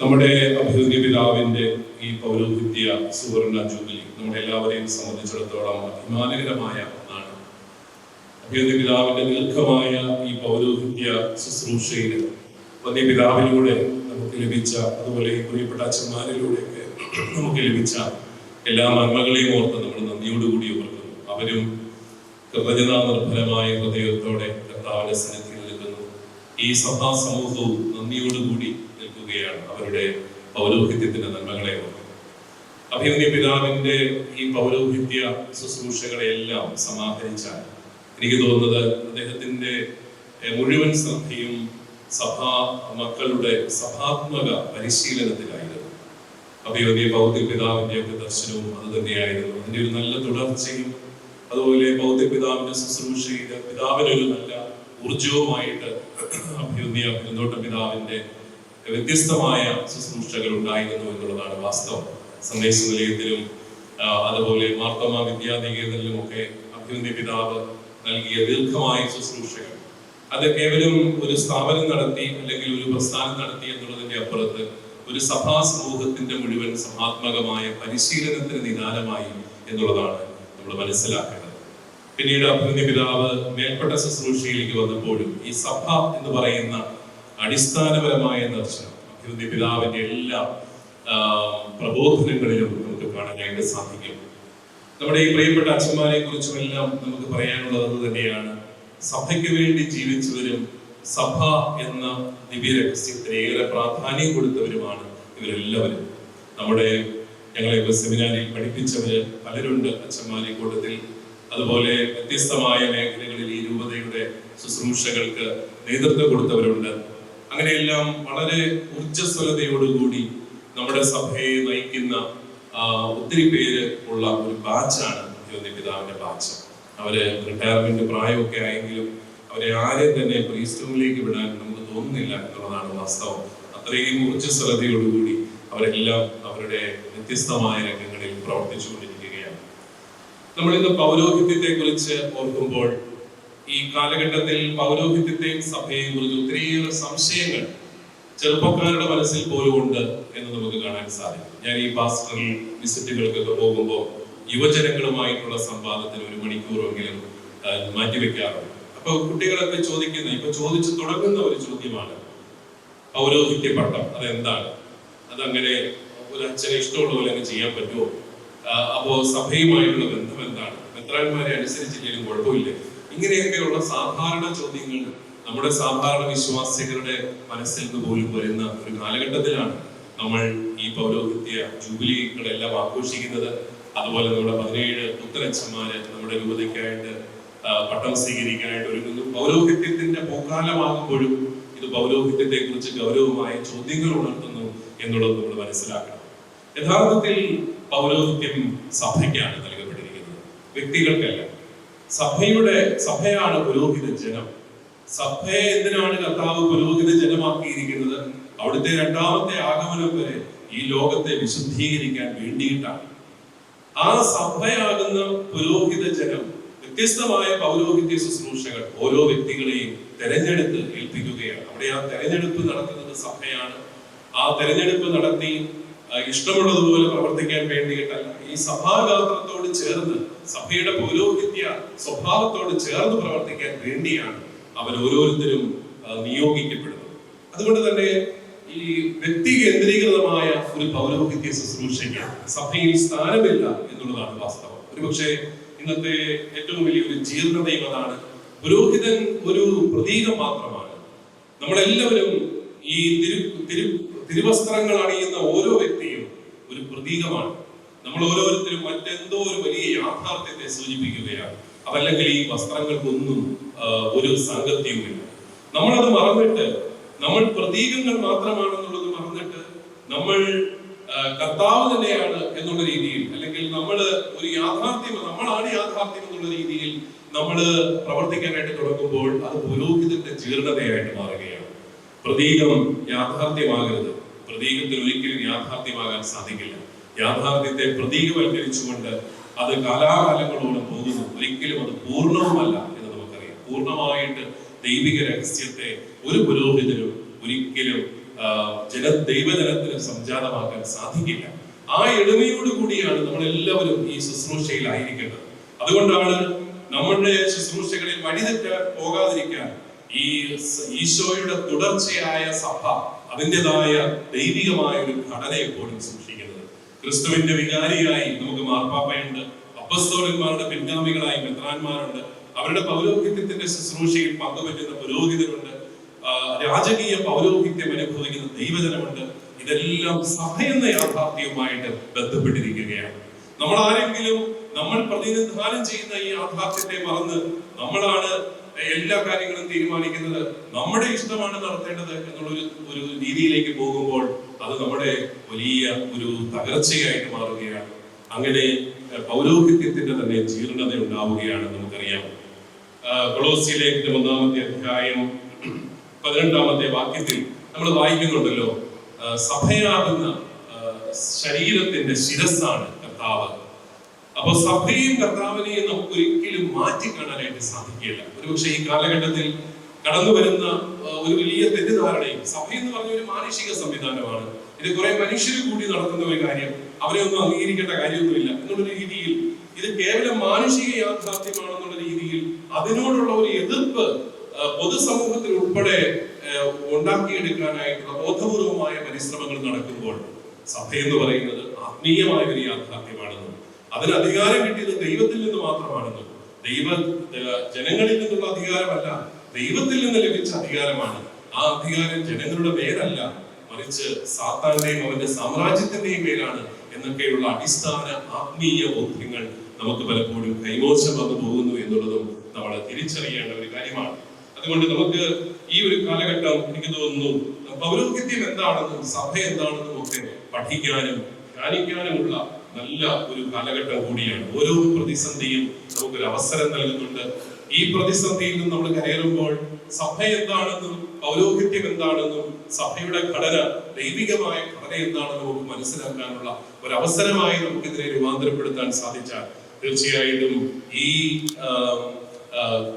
നമ്മുടെ അഭിവൃദ്ധി പിതാവിന്റെ ഈ പൗരോഹിത്യ സുവർണ ജൂബിലി നമ്മുടെ എല്ലാവരെയും സംബന്ധിച്ചിടത്തോളം അഭിമാനകരമായ ഒന്നാണ്. അഭിവൃദ്ധി പിതാവിന്റെ ദീർഘമായ ഈ പൗരോഹിത്യ ശുശ്രൂഷയിൽ വന്യ പിതാവിലൂടെ നമുക്ക് ലഭിച്ച അതുപോലെ ഈ പ്രിയപ്പെട്ട അച്ഛന്മാരിലൂടെയൊക്കെ നമുക്ക് ലഭിച്ച എല്ലാ നന്മകളെയും ഓർത്ത് നമ്മൾ നന്ദിയോടുകൂടി ഓർക്കുന്നു. അവരും കൃതജ്ഞതാ നിർഭരമായ ഹൃദയത്തോടെ കർത്താവിന്റെ സന്നിധിയിൽ നിൽക്കുന്നു. ഈ സഭാ സമൂഹവും നന്ദിയോടുകൂടി അവരുടെ പൗരോഹിത്യത്തിന്റെ നന്മകളെ ഓർക്കും അഭിമന്യ പിതാവിന്റെ ഈ പൗരോഹിത്യ ശുശ്രൂഷകളെല്ലാം സമാഹരിച്ചാൽ എനിക്ക് തോന്നുന്നത് അദ്ദേഹത്തിന്റെ മുഴുവൻ ശ്രദ്ധയും സഭാ മക്കളുടെ സഭാത്മക പരിശീലനത്തിലായിരുന്നു. അഭിയോഗ്യ ഭൗതിക പിതാവിന്റെ ഒക്കെ ദർശനവും അത് തന്നെയായിരുന്നു. അതിന്റെ ഒരു നല്ല തുടർച്ചയും അതുപോലെ ഭൗതിക പിതാവിന്റെ ശുശ്രൂഷയിൽ പിതാവിനൊരു നല്ല ഊർജവുമായിട്ട് അഭിയോഗ്യ പിന്തോട്ട പിതാവിന്റെ വ്യത്യസ്തമായ ശുശ്രൂഷകൾ ഉണ്ടായിരുന്നു എന്നുള്ളതാണ് വാസ്തവം. സന്ദേശ നിലയത്തിലും അതുപോലെ മാർത്തമ വിദ്യാനികേതനിലും ഒക്കെ അഭ്യുന്യ പിതാവ് നൽകിയ ദീർഘമായ ശുശ്രൂഷകൾ. അത് കേവലം ഒരു സ്ഥാപനം നടത്തി അല്ലെങ്കിൽ ഒരു പ്രസ്ഥാനം നടത്തി എന്നുള്ളതിന്റെ അപ്പുറത്ത് ഒരു സഭാ സമൂഹത്തിന്റെ മുഴുവൻ സമാത്മകമായ പരിശീലനത്തിന് നിദാനമായി എന്നുള്ളതാണ് നമ്മൾ മനസ്സിലാക്കേണ്ടത്. പിന്നീട് അഭിമന്യ പിതാവ് മേൽപ്പെട്ട ശുശ്രൂഷയിലേക്ക് വന്നപ്പോഴും ഈ സഭ എന്ന് പറയുന്ന അടിസ്ഥാനപരമായ ദർശനം പിതാവിന്റെ എല്ലാ പ്രബോധനങ്ങളിലും നമുക്ക് കാണാനായിട്ട് സാധിക്കും. നമ്മുടെ ഈ പ്രിയപ്പെട്ട അച്ഛന്മാരെ കുറിച്ചും എല്ലാം നമുക്ക് പറയാനുള്ളത് തന്നെയാണ്. സഭയ്ക്ക് വേണ്ടി ജീവിച്ചവരും സഭ എന്ന ദിവ്യരഹസ്യത്തിന് ഏറെ പ്രാധാന്യം കൊടുത്തവരുമാണ് ഇവരെല്ലാവരും. നമ്മുടെ ഞങ്ങളെ സെമിനാരിൽ പഠിപ്പിച്ചവര് പലരുണ്ട് അച്ഛന്മാരെ കൂട്ടത്തിൽ. അതുപോലെ വ്യത്യസ്തമായ മേഖലകളിൽ ഈ രൂപതയുടെ ശുശ്രൂഷകൾക്ക് നേതൃത്വം കൊടുത്തവരുണ്ട്. അങ്ങനെയെല്ലാം വളരെ ഊർജസ്വലതയോടുകൂടി നമ്മുടെ സഭയെ നയിക്കുന്ന ഒത്തിരി പേര് ഉള്ള ഒരു ബാച്ചാണ് ജ്യോതി പിതാവിന്റെ ബാച്ച് അവർ റിട്ടയർമെന്റ് പ്രായമൊക്കെ ആയെങ്കിലും അവരെ ആരെയും തന്നെ പ്രീസ്റ്റൂമിലേക്ക് വിടാൻ നമുക്ക് തോന്നുന്നില്ല എന്നുള്ളതാണ് വാസ്തവം. അത്രയും ഊർജസ്വലതയോടുകൂടി അവരെല്ലാം അവരുടെ വ്യത്യസ്തമായ രംഗങ്ങളിൽ പ്രവർത്തിച്ചുകൊണ്ടിരിക്കുകയാണ്. നമ്മൾ ഇന്ന് പൗരോഹിത്യത്തെ കുറിച്ച് ഓർക്കുമ്പോൾ ഈ കാലഘട്ടത്തിൽ പൗരോഹിത്യത്തെയും സഭയെയും കുറിച്ച് ഒത്തിരിയേറെ സംശയങ്ങൾ ചെറുപ്പക്കാരുടെ മനസ്സിൽ പോലും ഉണ്ട് എന്ന് നമുക്ക് കാണാൻ സാധിക്കും. ഞാൻ ഈ ഭാസ്കറിൽ വിസിറ്റുകൾക്കൊക്കെ പോകുമ്പോൾ യുവജനങ്ങളുമായിട്ടുള്ള സംവാദത്തിന് ഒരു മണിക്കൂറെങ്കിലും മാറ്റിവെക്കാറുണ്ട്. അപ്പൊ കുട്ടികളൊക്കെ ചോദിക്കുന്ന ഇപ്പൊ ചോദിച്ചു തുടങ്ങുന്ന ഒരു ചോദ്യമാണ് പൗരോഹിത്യ പട്ടം അതെന്താണ്? അതങ്ങനെ ഒരു അച്ഛനെ ഇഷ്ടമുള്ള പോലെ അങ്ങ് ചെയ്യാൻ പറ്റുമോ? അപ്പോ സഭയുമായിട്ടുള്ള ബന്ധം എന്താണ്? മെത്രാന്മാരെ അനുസരിച്ചില്ലെങ്കിലും കുഴപ്പമില്ലേ? ഇങ്ങനെയൊക്കെയുള്ള സാധാരണ ചോദ്യങ്ങൾ നമ്മുടെ സാധാരണ വിശ്വാസികളുടെ മനസ്സിൽ നിന്ന് പോലും വരുന്ന ഒരു കാലഘട്ടത്തിലാണ് നമ്മൾ ഈ പൗരോഹിത്യ ജൂബിലികളെല്ലാം ആഘോഷിക്കുന്നത്. അതുപോലെ നമ്മുടെ പതിനേഴ് പുത്തനച്ഛന്മാര് നമ്മുടെ രൂപതയ്ക്കായിട്ട് പട്ടം സ്വീകരിക്കാനായിട്ട് ഒരുങ്ങുന്നു. പൗരോഹിത്യത്തിന്റെ പൂക്കാലമാകുമ്പോഴും ഇത് പൗരോഹിത്യത്തെ കുറിച്ച് ഗൗരവമായ ചോദ്യങ്ങൾ ഉണർത്തുന്നു എന്നുള്ളത് നമ്മൾ മനസ്സിലാക്കണം. യഥാർത്ഥത്തിൽ പൗരോഹിത്യം സഭയ്ക്കാണ് നൽകപ്പെട്ടിരിക്കുന്നത്. വ്യക്തികൾക്കല്ല. സഭയുടെ സഭയാണ് പുരോഹിത ജനം. സഭയെ എന്തിനാണ് കർത്താവ് പുരോഹിത ജനമാക്കിയിരിക്കുന്നത്? അവിടുത്തെ രണ്ടാമത്തെ ആഗമനം വരെ ഈ ലോകത്തെ വിശുദ്ധീകരിക്കാൻ വേണ്ടിയിട്ടാണ്. ആ സഭയാകുന്ന പുരോഹിത ജനം വ്യത്യസ്തമായ പൗരോഹിത്യ ശുശ്രൂഷകൾ ഓരോ വ്യക്തികളെയും തെരഞ്ഞെടുത്ത് ഏൽപ്പിക്കുകയാണ്. അവിടെ ആ തെരഞ്ഞെടുപ്പ് നടത്തുന്നത് സഭയാണ്. ആ തെരഞ്ഞെടുപ്പ് നടത്തി ഇഷ്ടമുള്ളതുപോലെ പ്രവർത്തിക്കാൻ വേണ്ടിയിട്ടല്ല. ഈ സഭാഗാത്രത്തോട് ചേർന്ന് സഭയുടെ പൗരോഹിത്യ സ്വഭാവത്തോട് ചേർന്ന് പ്രവർത്തിക്കാൻ വേണ്ടിയാണ് അവർ ഓരോരുത്തരും നിയോഗിക്കപ്പെടുന്നത്. അതുകൊണ്ട് തന്നെ ഈ വ്യക്തി കേന്ദ്രീകൃതമായ ഒരു പൗരോഹിത്യ ശുശ്രൂഷയ്ക്ക് സഭയിൽ സ്ഥാനമില്ല എന്നുള്ളതാണ് വാസ്തവം. ഒരുപക്ഷെ ഇന്നത്തെ ഏറ്റവും വലിയൊരു ജീർണതയും അതാണ്. പുരോഹിതൻ ഒരു പ്രതീകം മാത്രമാണ് നമ്മളെല്ലാവരും ഈ തിരു തിരു തിരുവസ്ത്രങ്ങൾ അണിയുന്ന ഓരോ വ്യക്തിയും ഒരു പ്രതീകമാണ്. നമ്മൾ ഓരോരുത്തരും മറ്റെന്തോ ഒരു വലിയ യാഥാർത്ഥ്യത്തെ സൂചിപ്പിക്കുകയാണ്. അതല്ലെങ്കിൽ ഈ വസ്ത്രങ്ങൾക്കൊന്നും ഒരു സംഗത്യവുമില്ല നമ്മളത് മറന്നിട്ട് നമ്മൾ പ്രതീകങ്ങൾ മാത്രമാണെന്നുള്ളത് മറന്നിട്ട് നമ്മൾ കർത്താവ് തന്നെയാണ് എന്നുള്ള രീതിയിൽ അല്ലെങ്കിൽ നമ്മൾ ഒരു യാഥാർത്ഥ്യം നമ്മളാണ് യാഥാർത്ഥ്യം എന്നുള്ള രീതിയിൽ നമ്മൾ പ്രവർത്തിക്കാനായിട്ട് തുടങ്ങുമ്പോൾ അത് പുരോഹിതന്റെ ജീർണതയായിട്ട് മാറുകയാണ്. പ്രതീകം യാഥാർത്ഥ്യമാകരുത്. പ്രതീകത്തിൽ ഒരിക്കലും യാഥാർത്ഥ്യമാകാൻ സാധിക്കില്ല. യാഥാർത്ഥ്യത്തെ പ്രതീകവൽക്കരിച്ചുകൊണ്ട് അത് കാലാകാലങ്ങളോട് പോകുന്നു. ഒരിക്കലും അത് പൂർണവുമല്ല എന്ന് നമുക്കറിയാം. പൂർണമായിട്ട് ദൈവിക രഹസ്യത്തെ ഒരു പുരോഹിതനും ഒരിക്കലും ജന ദൈവജനത്തിന് സംജാതമാക്കാൻ സാധിക്കില്ല. ആ എളിമയോട് കൂടിയാണ് നമ്മൾ എല്ലാവരും ഈ ശുശ്രൂഷയിലായിരിക്കേണ്ടത്. അതുകൊണ്ടാണ് നമ്മുടെ ശുശ്രൂഷകളിൽ വഴിതെറ്റ പോകാതിരിക്കാൻ ഈ ഈശോയുടെ തുടർച്ചയായ സഭ അതിന്റെതായ ദൈവികമായ ഒരു ഘടന സൂക്ഷിക്കുന്നത് ക്രിസ്തുവിന്റെ വികാരിയായി നമുക്ക് മാർപ്പാപ്പയുണ്ട് അപ്പസ്തോലന്മാരുടെ പിൻഗാമികളായി മെത്രാന്മാരുണ്ട്. അവരുടെ പൗരോഹിത്യത്തിന്റെ ശുശ്രൂഷയിൽ പങ്കുപറ്റുന്ന പുരോഹിതരുണ്ട്. രാജകീയ പൗരോഹിത്യം അനുഭവിക്കുന്ന ദൈവജനമുണ്ട്. ഇതെല്ലാം സഭ എന്ന യാഥാർത്ഥ്യവുമായിട്ട് ബന്ധപ്പെട്ടിരിക്കുകയാണ്. നമ്മൾ ആരെങ്കിലും നമ്മൾ പ്രതിനിധാനം ചെയ്യുന്ന ഈ യാഥാർത്ഥ്യത്തെ മറന്ന് നമ്മളാണ് എല്ലാ കാര്യങ്ങളും തീരുമാനിക്കുന്നത് നമ്മുടെ ഇഷ്ടമാണ് നടത്തേണ്ടത് എന്നുള്ളൊരു ഒരു രീതിയിലേക്ക് പോകുമ്പോൾ അത് നമ്മുടെ വലിയ ഒരു തകർച്ചയായിട്ട് മാറുകയാണ്. അങ്ങനെ പൗരോഹിത്യത്തിന്റെ തന്നെ ജീർണത ഉണ്ടാവുകയാണ് നമുക്കറിയാം. കൊളോസിയിലേക്ക് കൊളോസിയിലെ ഒന്നാമത്തെ അധ്യായം പതിനെട്ടാമത്തെ വാക്യത്തിൽ നമ്മൾ വായിക്കുന്നുണ്ടല്ലോ സഭയാകുന്ന ശരീരത്തിന്റെ ശിരസ്സാണ് കർത്താവ്. അപ്പൊ സഭയും കർത്താവിനെയും നമുക്ക് ഒരിക്കലും മാറ്റി കാണാനായിട്ട് സാധിക്കില്ല ഒരുപക്ഷെ ഈ കാലഘട്ടത്തിൽ കടന്നു വരുന്ന ഒരു വലിയ തെറ്റിദ്ധാരണയും സഭ എന്ന് പറഞ്ഞ ഒരു മാനുഷിക സംവിധാനമാണ്. ഇത് കുറെ മനുഷ്യർ കൂടി നടത്തുന്ന ഒരു കാര്യം. അവരെ ഒന്നും അംഗീകരിക്കേണ്ട കാര്യമൊന്നുമില്ല. എന്നുള്ള രീതിയിൽ ഇത് കേവലം മാനുഷിക യാഥാർത്ഥ്യമാണെന്നുള്ള രീതിയിൽ അതിനോടുള്ള ഒരു എതിർപ്പ് പൊതുസമൂഹത്തിൽ ഉൾപ്പെടെ ഉണ്ടാക്കിയെടുക്കാനായിട്ടുള്ള ബോധപൂർവമായ പരിശ്രമങ്ങൾ നടക്കുമ്പോൾ സഭ എന്ന് പറയുന്നത് ആത്മീയമായ ഒരു യാഥാർത്ഥ്യമാണെന്നും അതിന് അധികാരം കിട്ടിയത് ദൈവത്തിൽ നിന്ന് മാത്രമാണെന്നും ദൈവ ജനങ്ങളിൽ നിന്നുള്ള അധികാരമല്ല ദൈവത്തിൽ നിന്ന് ലഭിച്ച അധികാരമാണ്. ആ അധികാരം ജനങ്ങളുടെ പേരല്ല മറിച്ച് സാത്താന്റെയും അവന്റെ സാമ്രാജ്യത്തിന്റെയും പേരാണ് എന്നൊക്കെയുള്ള അടിസ്ഥാന ആത്മീയ ബോധ്യങ്ങൾ നമുക്ക് പലപ്പോഴും കൈമോശം വന്നു പോകുന്നു എന്നുള്ളതും നമ്മൾ തിരിച്ചറിയേണ്ട ഒരു കാര്യമാണ്. അതുകൊണ്ട് നമുക്ക് ഈ ഒരു കാലഘട്ടം എനിക്ക് തോന്നുന്നു പൗരോഹിത്യം എന്താണെന്നും സഭ എന്താണെന്നും ഒക്കെ പഠിക്കാനും ധ്യാനിക്കാനുമുള്ള നല്ല ഒരു കാലഘട്ടം കൂടിയാണ്. ഓരോ പ്രതിസന്ധിയും നമുക്കൊരു അവസരം നൽകുന്നുണ്ട്. ഈ പ്രതിസന്ധിയിൽ നിന്ന് നമ്മൾ കയറുമ്പോൾ സഭ എന്താണെന്നും പൗരോഹിത്യം എന്താണെന്നും സഭയുടെ ഘടന ദൈവികമായ ഘടന എന്താണെന്നും നമുക്ക് മനസ്സിലാക്കാനുള്ള ഒരു അവസരമായി നമുക്കിതിനെ രൂപാന്തരപ്പെടുത്താൻ സാധിച്ചാൽ തീർച്ചയായിട്ടും ഈ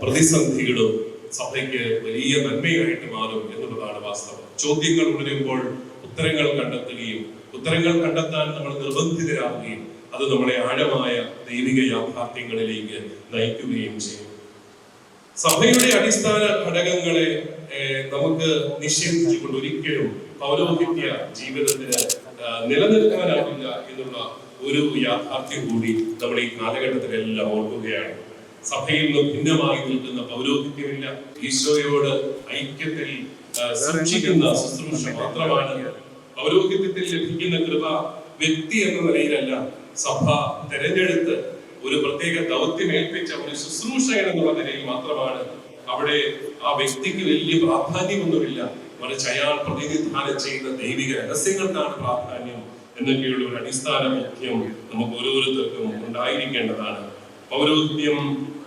പ്രതിസന്ധികളും സഭയ്ക്ക് വലിയ നന്മയായിട്ട് മാറും എന്നുള്ളതാണ് വാസ്തവം. ചോദ്യങ്ങൾ ഉണരുമ്പോൾ ഉത്തരങ്ങൾ കണ്ടെത്തുകയും ഉത്തരങ്ങൾ കണ്ടെത്താൻ നമ്മൾ നിർബന്ധിതരാകുകയും അത് നമ്മളെ ആഴമായ ദൈവിക യാഥാർത്ഥ്യങ്ങളിലേക്ക് നയിക്കുകയും ചെയ്യും. സഭയുടെ അടിസ്ഥാന ഘടകങ്ങളെ നമുക്ക് നിഷേധിച്ചുകൊണ്ട് ഒരിക്കലും പൗരോഹിത്യ ജീവിതത്തിന് നിലനിൽക്കാനാവില്ല എന്നുള്ള ഒരു യാഥാർത്ഥ്യം കൂടി നമ്മൾ ഈ കാലഘട്ടത്തിലെല്ലാം ഓർക്കുകയാണ്. സഭയിൽ നിന്ന് ഭിന്നമായി നിൽക്കുന്ന പൗരോഹിത്യമില്ല. ഈശോയോട് ഐക്യത്തിൽ സൂക്ഷിക്കുന്ന ശുശ്രൂഷ മാത്രമാണ് പൗരോഹിത്യത്തിൽ ലഭിക്കുന്ന കൃപ വ്യക്തി എന്ന നിലയിലല്ല. സഭ തെരഞ്ഞെടുത്ത് ഒരു പ്രത്യേക ദൗത്യം ഏൽപ്പിച്ച ഒരു ശുശ്രൂഷകൻ എന്നുള്ള നിലയിൽ മാത്രമാണ് അവിടെ ആ വ്യക്തിക്ക് വലിയ പ്രാധാന്യമൊന്നുമില്ല. മറിച്ച് അയാൾ പ്രതിനിധാനം ചെയ്യുന്ന ദൈവിക രഹസ്യങ്ങൾക്കാണ് പ്രാധാന്യം എന്നൊക്കെയുള്ള ഒരു അടിസ്ഥാന ബോധ്യം നമുക്ക് ഓരോരുത്തർക്കും ഉണ്ടായിരിക്കേണ്ടതാണ്. പൗരോഹിത്യം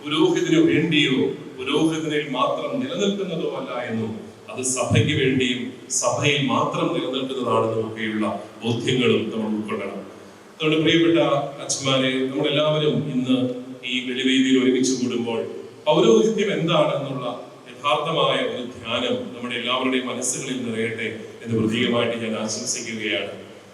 പുരോഹിതന് വേണ്ടിയോ പുരോഹിതനിൽ മാത്രം നിലനിൽക്കുന്നതോ അല്ല എന്നും അത് സഭയ്ക്ക് വേണ്ടിയും സഭയിൽ മാത്രം നിലനിൽക്കുന്നതാണെന്നൊക്കെയുള്ള ബോധ്യങ്ങളും നമ്മൾ ഉൾക്കൊള്ളണം. അതുകൊണ്ട് പ്രിയപ്പെട്ട അച്ഛന്മാരെ നമ്മളെല്ലാവരും ഇന്ന് ഈ വെളിവേദിയിൽ ഒരുമിച്ച് കൂടുമ്പോൾ പൗരോഹിത്യം എന്താണെന്നുള്ള യഥാർത്ഥമായ ഒരു ധ്യാനം നമ്മുടെ എല്ലാവരുടെയും മനസ്സുകളിൽ നിറയട്ടെ എന്ന് പ്രതീകമായിട്ട് ഞാൻ ആശംസിക്കുകയാണ്.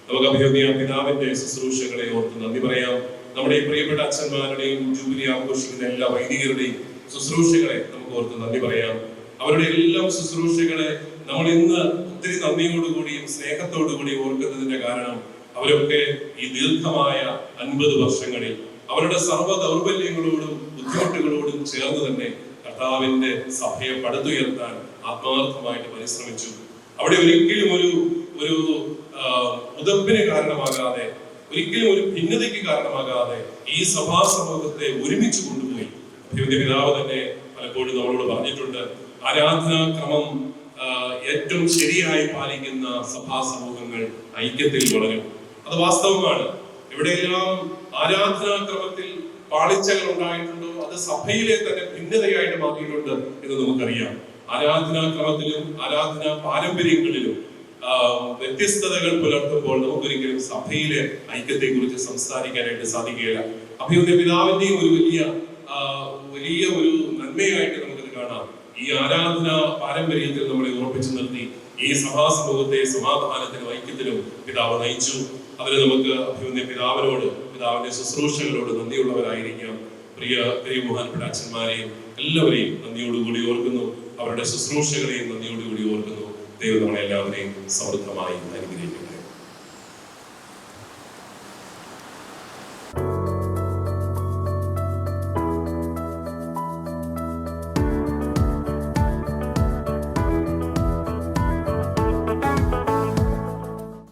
നമുക്ക് അഭിയോഗ്യ പിതാവിന്റെ ശുശ്രൂഷകളെ ഓർത്ത് നന്ദി പറയാം. നമ്മുടെ പ്രിയപ്പെട്ട അച്ഛന്മാരുടെയും ജൂബിലി ആഘോഷിക്കുന്ന എല്ലാ വൈദികരുടെയും ശുശ്രൂഷകളെ നമുക്ക് ഓർത്ത് നന്ദി പറയാം. അവരുടെ എല്ലാം ശുശ്രൂഷകളെ നമ്മൾ ഇന്ന് ഒത്തിരി നന്ദിയോടുകൂടിയും സ്നേഹത്തോടുകൂടിയും ഓർക്കുന്നതിന്റെ കാരണം അവരൊക്കെ ഈ ദീർഘമായ അൻപത് വർഷങ്ങളിൽ അവരുടെ സർവ ദൗർബല്യങ്ങളോടും ബുദ്ധിമുട്ടുകളോടും ചേർന്ന് തന്നെ കർത്താവിന്റെ സഭയെ പടുത്തുയർത്താൻ ആത്മാർത്ഥമായിട്ട് പരിശ്രമിച്ചു. അവിടെ ഒരിക്കലും ഒരു ഒരു ഉദപ്പിന് കാരണമാകാതെ ഒരിക്കലും ഒരു ഭിന്നതയ്ക്ക് കാരണമാകാതെ ഈ സഭാ സമൂഹത്തെ ഒരുമിച്ച് കൊണ്ടുപോയി. പിതാവ് തന്നെ പലപ്പോഴും നമ്മളോട് പറഞ്ഞിട്ടുണ്ട് ആരാധനാക്രമം ഏറ്റവും ശരിയായി പാലിക്കുന്ന സഭാ സമൂഹങ്ങൾ ഐക്യത്തിൽ വളരും. അത് വാസ്തവമാണ്. എവിടെയെല്ലാം ആരാധനാക്രമത്തിൽ പാളിച്ചകൾ ഉണ്ടായിട്ടുണ്ടോ അത് സഭയിലെ തന്നെ ഭിന്നതയായിട്ട് മാറിയിട്ടുണ്ട് എന്ന് നമുക്കറിയാം. ആരാധനാക്രമത്തിലും ആരാധനാ പാരമ്പര്യങ്ങളിലും വ്യത്യസ്തതകൾ പുലർത്തുമ്പോൾ നമുക്കൊരിക്കലും സഭയിലെ ഐക്യത്തെ കുറിച്ച് സംസാരിക്കാനായിട്ട് സാധിക്കുകയില്ല. അഭിയുന്ന പിതാവിന്റെയും ഒരു വലിയ വലിയ ഒരു നന്മയായിട്ട് ഈ ആരാധന പാരമ്പര്യത്തിൽ നമ്മളെ ഉറപ്പിച്ചു നിർത്തി ഈ സഭാസമൂഹത്തെ സമാധാനത്തിനും ഐക്യത്തിനും പിതാവ് നയിച്ചു. അതിന് നമുക്ക് അഭിമന്യ പിതാവിനോട് പിതാവിന്റെ ശുശ്രൂഷകളോട് നന്ദിയുള്ളവരായിരിക്കാം. പ്രിയ പ്രിയ ബഹുമാനപ്പെട്ട അച്ഛന്മാരെയും എല്ലാവരെയും നന്ദിയോടുകൂടി ഓർക്കുന്നു. അവരുടെ ശുശ്രൂഷകളെയും നന്ദിയോടുകൂടി ഓർക്കുന്നു. ദൈവം നമ്മളെല്ലാവരെയും സമൃദ്ധമായി അനുഗ്രഹിക്കട്ടെ.